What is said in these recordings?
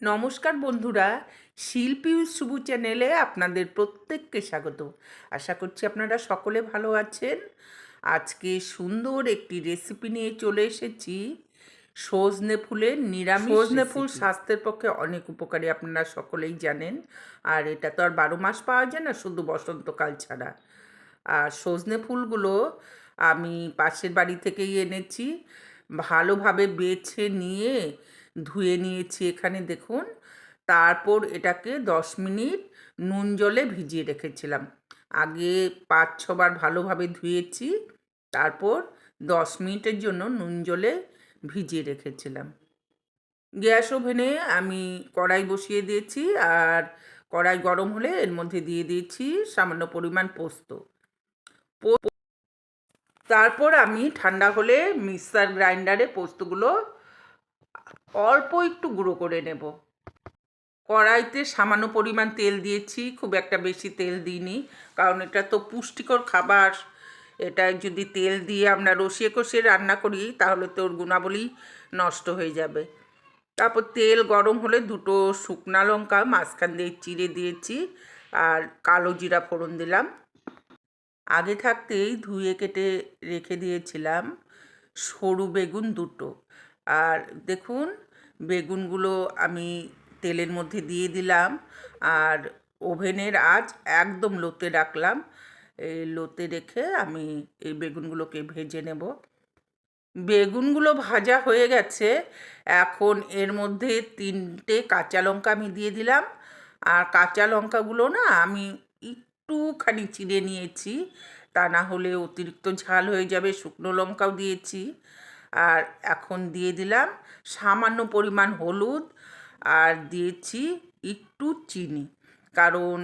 নমস্কার বন্ধুরা শিল্পী শুভু চ্যানেলে আপনাদের প্রত্যেককে স্বাগত। আশা করছি আপনারা সকলে ভালো আছেন। আজকে সুন্দর একটি রেসিপি নিয়ে চলে এসেছি। সজনে ফুলের নিরামিষ সজনে ফুল স্বাস্থ্যের পক্ষে অনেক উপকারী আপনারা সকলেই জানেন। আর এটা তো আর বারো মাস পাওয়া যায় না শুধু বসন্তকাল ছাড়া। আর সজনে ফুলগুলো আমি পাশের বাড়ি থেকেই এনেছি। ভালোভাবে বেছে নিয়ে ধুয়ে নিয়েছি এখানে দেখুন। তারপর এটাকে দশ মিনিট নুন জলে ভিজিয়ে রেখেছিলাম। আগে পাঁচ ছবার ভালোভাবে ধুয়েছি, তারপর দশ মিনিটের জন্য নুন জলে ভিজিয়ে রেখেছিলাম। গ্যাস ওভেনে আমি কড়াই বসিয়ে দিয়েছি আর কড়াই গরম হলে এর মধ্যে দিয়ে দিয়েছি সামান্য পরিমাণ পোস্ত। তারপর আমি ঠান্ডা হলে মিক্সার গ্রাইন্ডারে পোস্তগুলো অল্প একটু গুঁড়ো করে নেব। কড়াইতে সামান্য পরিমাণ তেল দিয়েছি, খুব একটা বেশি তেল দিইনি, কারণ এটা তো পুষ্টিকর খাবার। এটা যদি তেল দিয়ে আমরা রসিয়ে কষিয়ে রান্না করি, তাহলে তো ওর গুণাবলী নষ্ট হয়ে যাবে। তারপর তেল গরম হলে দুটো শুকনা লঙ্কা, মাঝখান দিয়ে চিড়ে দিয়েছি, আর কালো জিরা ফোড়ন দিলাম। আগে থাকতেই ধুয়ে কেটে রেখে দিয়েছিলাম সরু বেগুন দুটো। আর দেখুন, বেগুনগুলো আমি তেলের মধ্যে দিয়ে দিলাম। আর ওভেনের আজ একদম লোতে রাখলাম। এই লোতে রেখে আমি এই বেগুনগুলোকে ভেজে নেব। বেগুনগুলো ভাজা হয়ে গেছে। এখন এর মধ্যে তিনটে কাঁচা লঙ্কা আমি দিয়ে দিলাম। আর কাঁচা লঙ্কাগুলো না আমি একটুখানি চিড়ে নিয়েছি। তা না হলে অতিরিক্ত ঝাল হয়ে যাবে। শুকনো লঙ্কাও দিয়েছি। আর এখন দিয়ে দিলাম সামান্য পরিমাণ হলুদ আর দিয়েছি একটু চিনি। কারণ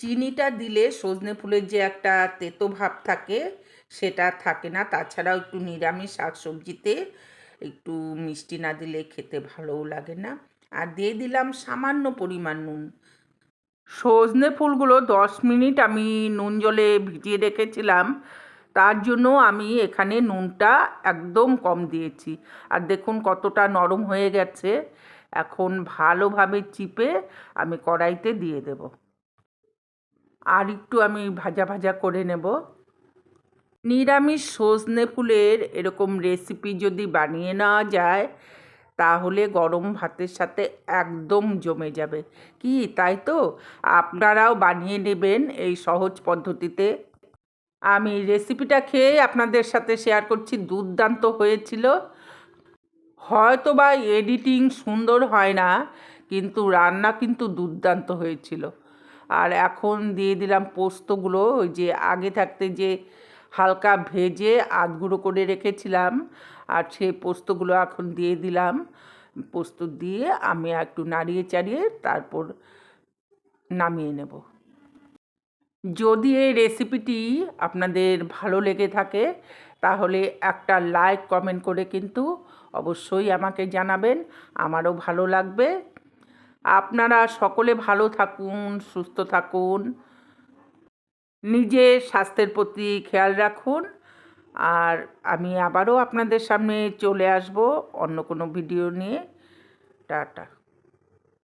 চিনিটা দিলে সজনে ফুলের যে একটা তেতো ভাব থাকে সেটা থাকে না। তাছাড়াও একটু নিরামিষ শাক সবজিতে একটু মিষ্টি না দিলে খেতে ভালোও লাগে না। আর দিয়ে দিলাম সামান্য পরিমাণ নুন। সজনে ফুলগুলো দশ মিনিট আমি নুন জলে ভিজিয়ে রেখেছিলাম। তার জন্য আমি এখানে নুনটা একদম কম দিয়েছি। আর দেখুন কতটা নরম হয়ে গেছে। এখন ভালোভাবে চিপে আমি কড়াইতে দিয়ে দেব। আর একটু আমি ভাজা ভাজা করে নেব। নিরামিষ সজনে ফুলের এরকম রেসিপি যদি বানিয়ে নেওয়া যায়, তাহলে গরম ভাতের সাথে একদম জমে যাবে। কি, তাই তো? আপনারাও বানিয়ে নেবেন এই সহজ পদ্ধতিতে। আমি রেসিপিটা খেয়ে আপনাদের সাথে শেয়ার করছি। দুর্দান্ত হয়েছিল। হয়তো বা এডিটিং সুন্দর হয় না, কিন্তু রান্না কিন্তু দুর্দান্ত হয়েছিল। আর এখন দিয়ে দিলাম পোস্তগুলো, ওই যে আগে থাকতে যে হালকা ভেজে আধ গুঁড়ো করে রেখেছিলাম, আর সেই পোস্তগুলো এখন দিয়ে দিলাম। পোস্ত দিয়ে আমি একটু নাড়িয়ে চাড়িয়ে তারপর নামিয়ে নেব। যদি এই রেসিপিটি আপনাদের ভালো লেগে থাকে, তাহলে একটা লাইক কমেন্ট করে কিন্তু অবশ্যই আমাকে জানাবেন। আমারও ভালো লাগবে। আপনারা সকলে ভালো থাকুন, সুস্থ থাকুন, নিজের স্বাস্থ্যের প্রতি খেয়াল রাখুন। আর আমি আবারও আপনাদের সামনে চলে আসব অন্য কোনো ভিডিও নিয়ে। টাটা।